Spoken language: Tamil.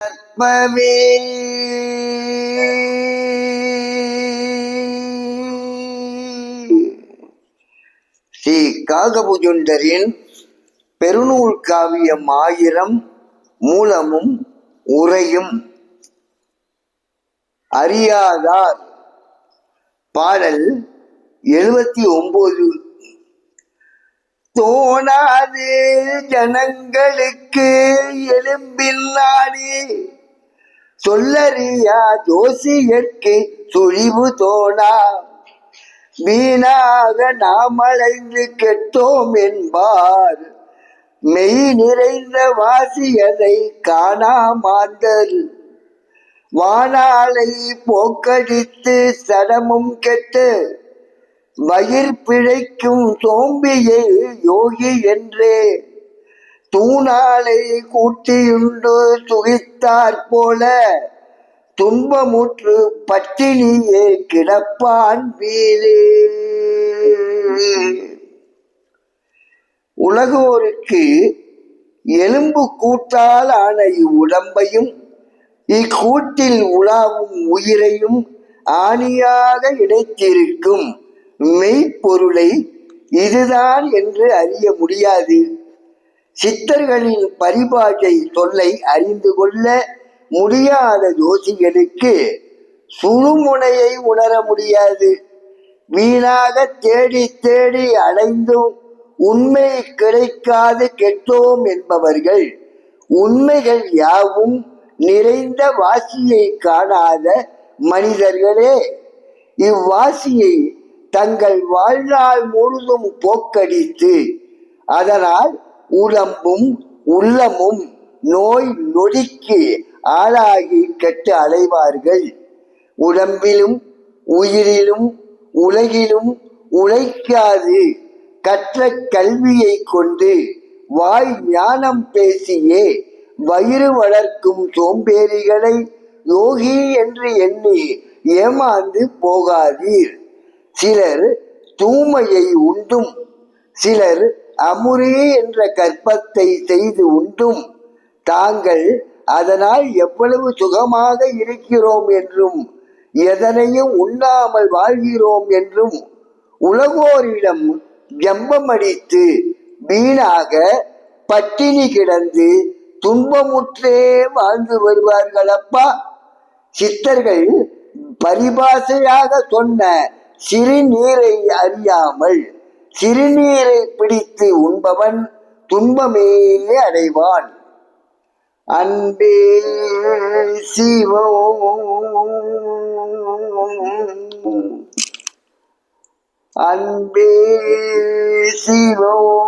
கற்பவே ஸ்ரீ காகபுஜுண்டரின் பெருநூல் காவியம் ஆயிரம் மூலமும் உரையும் அறியாதார். பாடல் எழுபத்தி ஒன்பது தோணாது ஜனங்களுக்கு எலும்பில் நாடி சொல்லறியா ஜோசியற்கு சுழிவு தோணா. வீணாக நாம் அழைந்து கெட்டோம் என்பார். மெய் நிறைந்த வாசியதை காணாமாந்தல் வானாலை போக்கடித்து சடமும் கெட்டு வயிர் பிழைக்கும் சோம்பியை யோகி என்றே. தூணாலை கூட்டியுண்டு சுகித்தாற் போல துன்பமுற்று பட்டினியே கிடப்பான் வீரே உலகோருக்கு எலும்பு கூட்டால் ஆன இவ்வுடம்பையும் இக்கூட்டில் உலாவும் உயிரையும் ஆணியாக இணைத்திருக்கும். மெய்ப்பொருளை இதுதான் என்று அறிய முடியாது. சித்தர்களின் பரிபாஷை சொல்லை அறிந்து கொள்ள முடியாத ஜோசிகளுக்கு சுழுமுனையை உணர முடியாது. வீணாக தேடி தேடி அடைந்தும் உண்மை கிடைக்காது கெட்டோம் என்பவர்கள் உண்மைகள் யாவும் நிறைந்த வாசியை காணாத மனிதர்களே. இவ்வாசியை தங்கள் வாழ்நாள் முழுதும் போக்கடித்து அதனால் உடம்பும் உள்ளமும் நோய் நொடிக்கு ஆளாகி கெட்டு அலைவார்கள். உடம்பிலும் உயிரிலும் உலகிலும் உழைக்காது. கற்ற கல்வியை கொண்டு வாய் ஞானம் பேசியே வயிறு வளர்க்கும் சோம்பேறிகளை யோகி என்று எண்ணி ஏமாந்து போகாதீர். சிலர் தூமையை உண்டும் சிலர் அமுரே என்ற கற்பத்தை செய்து உண்டும். தாங்கள் அதனால் எவ்வளவு சுகமாக இருக்கிறோம் என்றும் எதனையும் உண்ணாமல் வாழ்கிறோம் என்றும் உலகோரிடம் ஜம்பமடித்து வீணாக பட்டினி கிடந்து துன்பமுற்றே வாழ்ந்து வருவார்களப்பா. சித்தர்கள் பரிபாசையாக சொன்ன சிறுநீரை அறியாமல் சிறுநீரை பிடித்து உண்பவன் துன்பமே அடைவான். அன்பே சிவோ. அன்பே சிவோ.